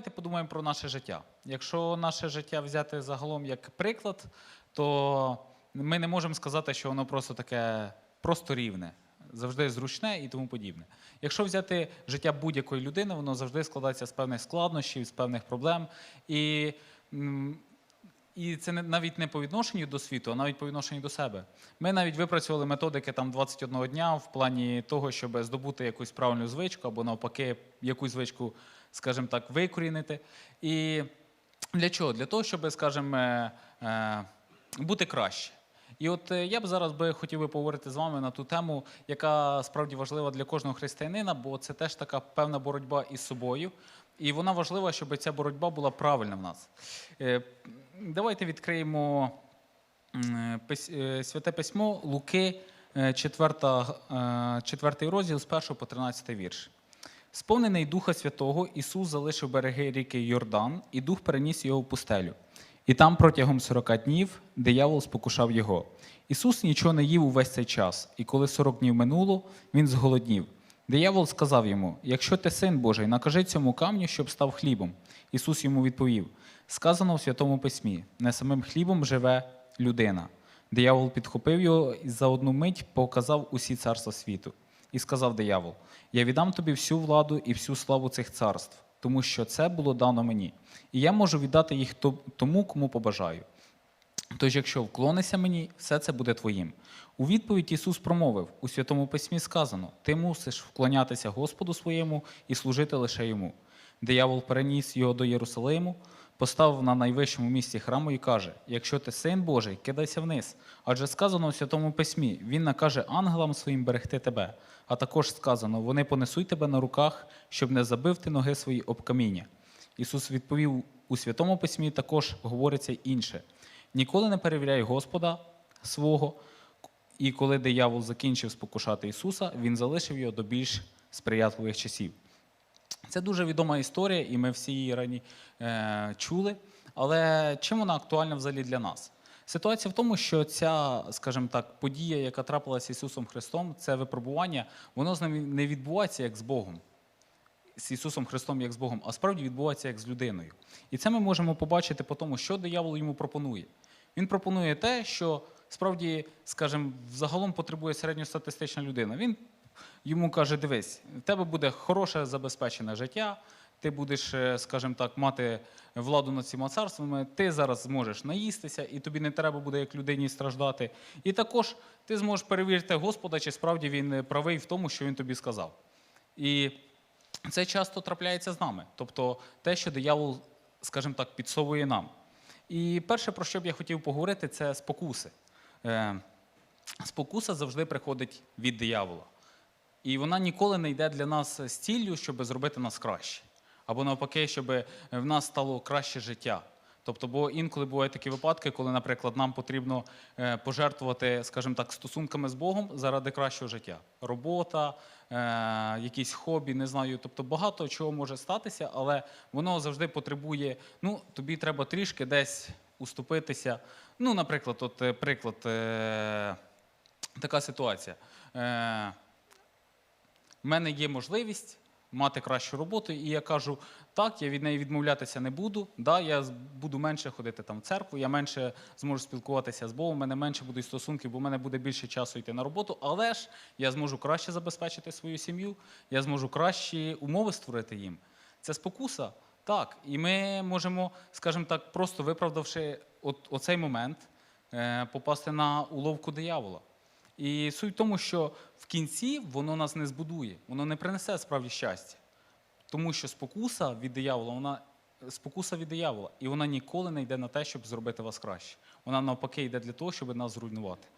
давайте подумаємо про наше життя. Якщо наше життя взяти загалом як приклад, то ми не можемо сказати, що воно просто таке просто рівне, завжди зручне і тому подібне. Якщо взяти життя будь-якої людини, воно завжди складається з певних складнощів, з певних проблем. І, і це навіть не по відношенню до світу, а навіть по відношенню до себе. Ми навіть випрацювали методики там 21 дня в плані того, щоб здобути якусь правильну звичку або навпаки якусь звичку, скажімо так, викорінити. І для чого? Для того, щоб, скажімо, е, е, бути краще. І от е, я б зараз би хотів би поговорити з вами на ту тему, яка справді важлива для кожного християнина, бо це теж така певна боротьба із собою. І вона важлива, щоб ця боротьба була правильна в нас. Давайте відкриємо Святе письмо Луки, 4, 4 розділ з 1 по 13 вірш. Сповнений Духа Святого, Ісус залишив береги ріки Йордан, і Дух переніс його в пустелю. І там протягом 40 днів диявол спокушав його. Ісус нічого не їв увесь цей час, і коли 40 днів минуло, він зголоднів. Диявол сказав йому: Якщо ти син Божий, накажи цьому камню, щоб став хлібом. Ісус йому відповів: Сказано в Святому Письмі: не самим хлібом живе людина. Диявол підхопив його і за одну мить показав усі царства світу. І сказав диявол: Я віддам тобі всю владу і всю славу цих царств, тому що це було дано мені, і я можу віддати їх тому, кому побажаю. Тож, якщо вклонишся мені, все це буде твоїм. У відповідь Ісус промовив: у Святому Письмі сказано: Ти мусиш вклонятися Господу своєму і служити лише йому. Диявол переніс його до Єрусалиму, поставив на найвищому місці храму і каже: Якщо ти син Божий, кидайся вниз. Адже сказано у Святому Письмі: Він накаже ангелам своїм берегти тебе. А також сказано: вони понесуть тебе на руках, щоб не забив ти ноги свої об каміння. Ісус відповів у Святому Письмі також говориться інше. Ніколи не перевіряй Господа свого. І коли диявол закінчив спокушати Ісуса, він залишив його до більш сприятливих часів. Це дуже відома історія, і ми всі її рані е, чули. Але чим вона актуальна взагалі для нас? Ситуація в тому, що ця, скажімо так, подія, яка трапилася з Ісусом Христом, це випробування, воно з нами не відбувається як з Богом з Ісусом Христом як з Богом, а справді відбувається як з людиною. І це ми можемо побачити по тому, що диявол йому пропонує. Він пропонує те, що справді, скажімо, взагалом потребує середньостатистична людина. Він йому каже: дивись, в тебе буде хороше забезпечене життя. Ти будеш, е, скажімо так, мати владу над цими царствами, ти зараз зможеш наїстися, і тобі не треба буде як людині страждати. І також ти зможеш перевірити Господа, чи справді він е, правий в тому, що він тобі сказав. І це часто трапляється з нами. Тобто те, що диявол, скажімо так, підсовує нам. І перше, про що б я хотів поговорити, це спокуси. Е, Спокуса завжди приходить від диявола. І вона ніколи не йде для нас з ціллю, щоб зробити нас краще. Або навпаки, щоб в нас стало краще життя. Тобто, бо інколи бувають такі випадки, коли, наприклад, нам потрібно е, пожертвувати, скажімо так, стосунками з Богом заради кращого життя. Робота, е, якісь хобі, не знаю. Тобто багато чого може статися, але воно завжди потребує. Ну, тобі треба трішки десь уступитися. Ну, наприклад, от е, приклад, така ситуація. В мене є можливість мати кращу роботу, і я кажу, так, я від неї відмовлятися не буду. Да, я буду менше ходити там в церкву, я менше зможу спілкуватися з Богом, у мене менше будуть стосунки, бо в мене буде більше часу йти на роботу, але ж я зможу краще забезпечити свою сім'ю, я зможу кращі умови створити їм. Це спокуса, так. І ми можемо, скажімо так, просто виправдавши от, оцей момент, е, попасти на уловку диявола. І суть в тому, що в кінці воно нас не збудує, воно не принесе справді щастя. Тому що спокуса від диявола, вона спокуса від диявола, і вона ніколи не йде на те, щоб зробити вас краще. Вона навпаки йде для того, щоб нас зруйнувати.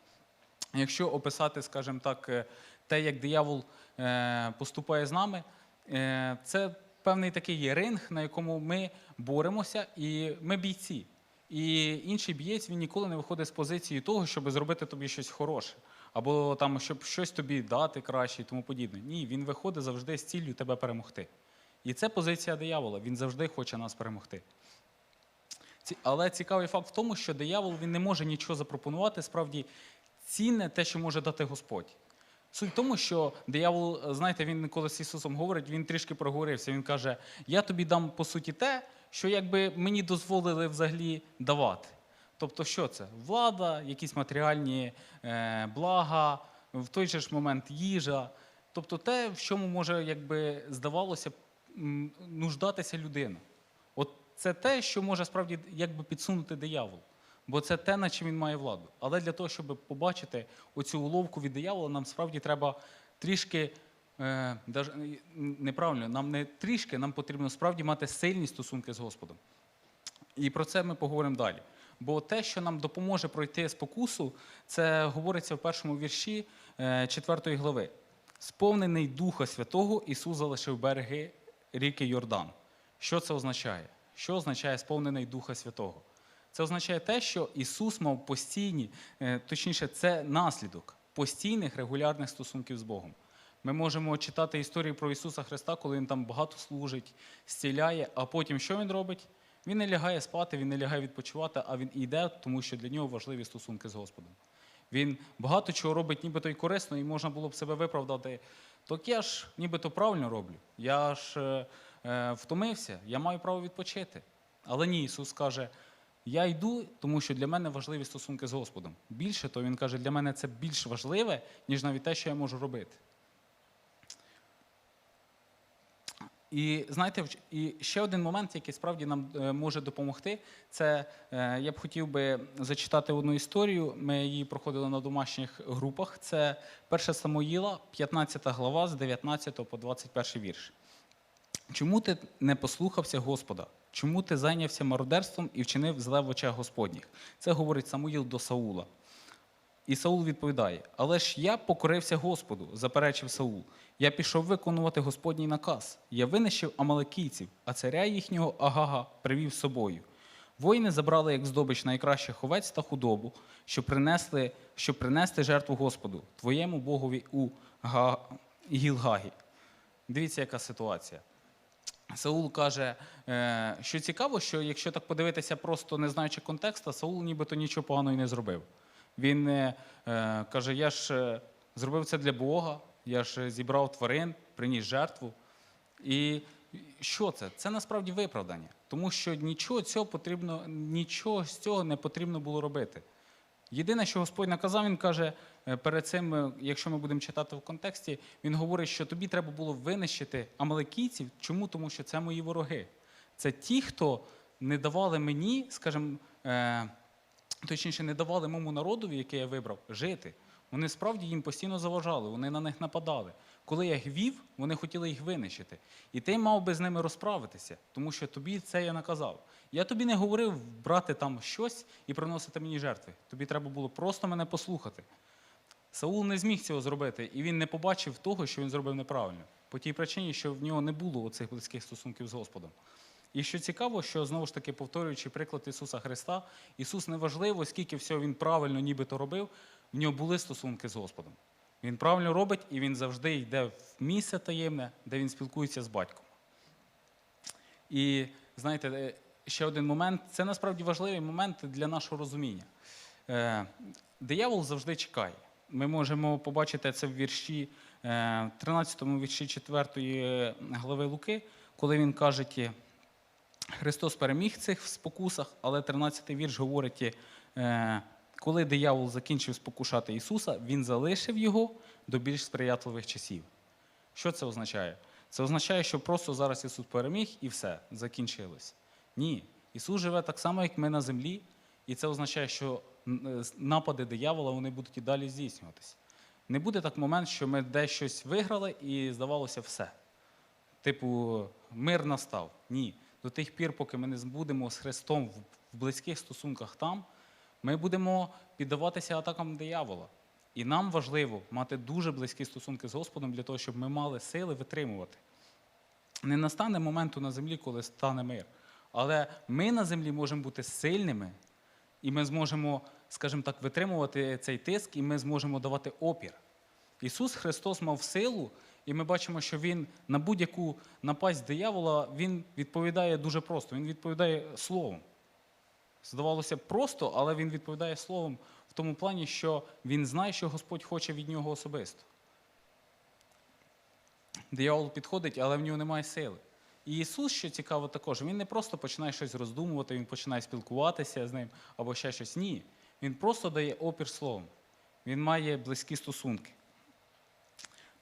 Якщо описати, скажімо так, е, те, як диявол е, поступає з нами, е, це певний такий ринг, на якому ми боремося, і ми бійці. І інший бієць він ніколи не виходить з позиції того, щоб зробити тобі щось хороше, або там, щоб щось тобі дати краще і тому подібне. Ні, він виходить завжди з ціллю тебе перемогти. І це позиція диявола. Він завжди хоче нас перемогти. Але цікавий факт в тому, що диявол він не може нічого запропонувати, справді цінне те, що може дати Господь. Суть в тому, що диявол, знаєте, він коли з Ісусом говорить, він трішки проговорився. Він каже: Я тобі дам по суті те, що якби мені дозволили взагалі давати. Тобто, що це? Влада, якісь матеріальні е, блага, в той же ж момент їжа. Тобто те, в чому може, якби здавалося, нуждатися людина. От це те, що може справді якби підсунути диявол. Бо це те, на чим він має владу. Але для того, щоб побачити оцю уловку від диявола, нам справді треба трішки. Е, неправильно, нам не трішки, нам потрібно справді мати сильні стосунки з Господом. І про це ми поговоримо далі. Бо те, що нам допоможе пройти спокусу, це говориться в першому вірші 4 глави. Сповнений Духа Святого Ісус залишив береги ріки Йордан. Що це означає? Що означає сповнений Духа Святого? Це означає те, що Ісус мав постійні, е, точніше, це наслідок постійних регулярних стосунків з Богом. Ми можемо читати історії про Ісуса Христа, коли Він там багато служить, зціляє, а потім що Він робить? Він не лягає спати, він не лягає відпочивати, а він йде, тому що для нього важливі стосунки з Господом. Він багато чого робить, нібито й корисно, і можна було б себе виправдати. Так я ж нібито правильно роблю. Я ж е, е, втомився, я маю право відпочити. Але ні, Ісус каже: я йду, тому що для мене важливі стосунки з Господом. Більше то Він каже, для мене це більш важливе, ніж навіть те, що я можу робити. І знаєте, і ще один момент, який справді нам е, може допомогти, це е, я б хотів би зачитати одну історію. Ми її проходили на домашніх групах. Це 1 Самуїла, 15 глава з 19 по 21 вірш. Чому ти не послухався Господа? Чому ти зайнявся мародерством і вчинив зле в очах Господніх? Це говорить Самуїл до Саула. І Саул відповідає: Але ж я покорився Господу, заперечив Саул. Я пішов виконувати Господній наказ. Я винищив амалекійців, а царя їхнього Агага привів з собою. Воїни забрали як здобич найкращих овець та худобу, щоб принесли, щоб принести жертву Господу, твоєму Богові у Га... Гілгагі. Дивіться, яка ситуація. Саул каже, е, що цікаво, що якщо так подивитися, просто не знаючи контексту, Саул нібито нічого поганого і не зробив. Він е, е, каже: Я ж е, зробив це для Бога, я ж зібрав тварин, приніс жертву. І що це? Це насправді виправдання, тому що нічого цього потрібно, нічого з цього не потрібно було робити. Єдине, що Господь наказав, він каже е, перед цим, е, якщо ми будемо читати в контексті, він говорить, що тобі треба було винищити амалекійців. Чому? Тому що це мої вороги. Це ті, хто не давали мені, скажімо, е, точніше, не давали моєму народові, який я вибрав, жити. Вони справді їм постійно заважали, вони на них нападали. Коли я їх вів, вони хотіли їх винищити. І ти мав би з ними розправитися, тому що тобі це я наказав. Я тобі не говорив брати там щось і приносити мені жертви. Тобі треба було просто мене послухати. Саул не зміг цього зробити, і він не побачив того, що він зробив неправильно. По тій причині, що в нього не було цих близьких стосунків з Господом. І що цікаво, що знову ж таки повторюючи приклад Ісуса Христа, Ісус неважливо, скільки всього Він правильно нібито робив, в нього були стосунки з Господом. Він правильно робить і він завжди йде в місце таємне, де він спілкується з батьком. І знаєте, е, ще один момент це насправді важливий момент для нашого розуміння. Е, диявол завжди чекає. Ми можемо побачити це в вірші, е, 13 вірші 4 глави Луки, коли він каже, Христос переміг цих спокусах, але 13 вірш говорить, е, коли диявол закінчив спокушати Ісуса, Він залишив його до більш сприятливих часів. Що це означає? Це означає, що просто зараз Ісус переміг і все, закінчилось. Ні. Ісус живе так само, як ми на землі, і це означає, що е, напади диявола вони будуть і далі здійснюватися. Не буде так момент, що ми десь щось виграли і здавалося все. Типу, мир настав. Ні. До тих пір, поки ми не будемо з Христом в близьких стосунках там, ми будемо піддаватися атакам диявола. І нам важливо мати дуже близькі стосунки з Господом для того, щоб ми мали сили витримувати. Не настане моменту на землі, коли стане мир. Але ми на землі можемо бути сильними, і ми зможемо, скажімо так, витримувати цей тиск, і ми зможемо давати опір. Ісус Христос мав силу, і ми бачимо, що Він на будь-яку напасть диявола Він відповідає дуже просто. Він відповідає словом. Здавалося просто, але він відповідає словом в тому плані, що він знає, що Господь хоче від нього особисто. диявол підходить, але в нього немає сили. І Ісус, що цікаво, також, він не просто починає щось роздумувати, він починає спілкуватися з ним або ще щось. Ні. Він просто дає опір словом. Він має близькі стосунки.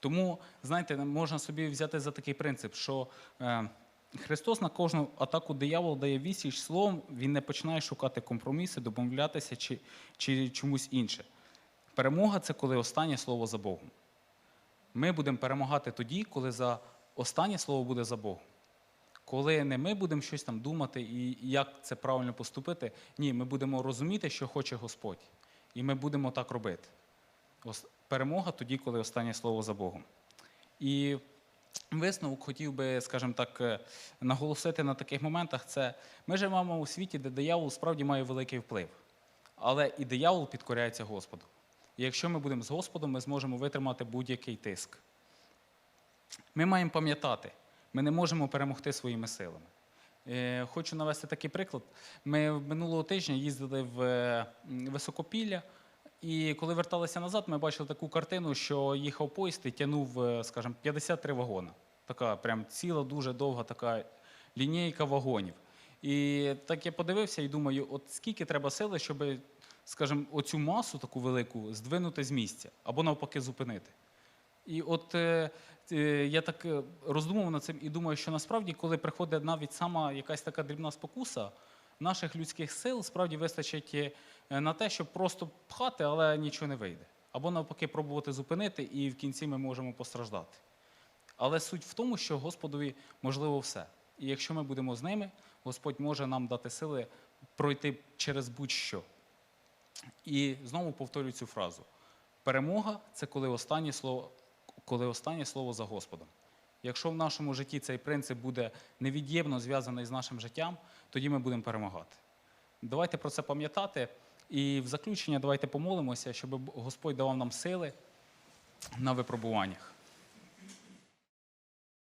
Тому, знаєте, можна собі взяти за такий принцип, що е, Христос на кожну атаку диявола дає відсіч словом, він не починає шукати компроміси, домовлятися чи, чи чомусь інше. Перемога це коли останнє слово за Богом. Ми будемо перемагати тоді, коли за останнє слово буде за Богом. Коли не ми будемо щось там думати і як це правильно поступити, ні, ми будемо розуміти, що хоче Господь. І ми будемо так робити. Перемога тоді, коли останнє слово за Богом. І висновок хотів би, скажімо так, е, наголосити на таких моментах: це ми живемо у світі, де диявол справді має великий вплив. Але і диявол підкоряється Господу. І якщо ми будемо з Господом, ми зможемо витримати будь-який тиск. Ми маємо пам'ятати, ми не можемо перемогти своїми силами. Е, Хочу навести такий приклад. Ми минулого тижня їздили в е, Високопілля, і коли верталися назад, ми бачили таку картину, що їхав поїзд і тягнув, е, скажімо, 53 вагони. Така прям ціла, дуже довга така лінійка вагонів. І так я подивився і думаю, от скільки треба сили, щоб, скажімо, оцю масу таку велику здвинути з місця або навпаки зупинити. І от е, е, я так е, роздумував над цим і думаю, що насправді, коли приходить навіть сама якась така дрібна спокуса, наших людських сил справді вистачить на те, щоб просто пхати, але нічого не вийде. Або навпаки пробувати зупинити, і в кінці ми можемо постраждати. Але суть в тому, що Господові можливо все. І якщо ми будемо з ними, Господь може нам дати сили пройти через будь-що. І знову повторюю цю фразу: перемога це коли останнє слово, коли останнє слово за Господом. Якщо в нашому житті цей принцип буде невід'ємно зв'язаний з нашим життям, тоді ми будемо перемагати. Давайте про це пам'ятати. І в заключення давайте помолимося, щоб Господь давав нам сили на випробуваннях.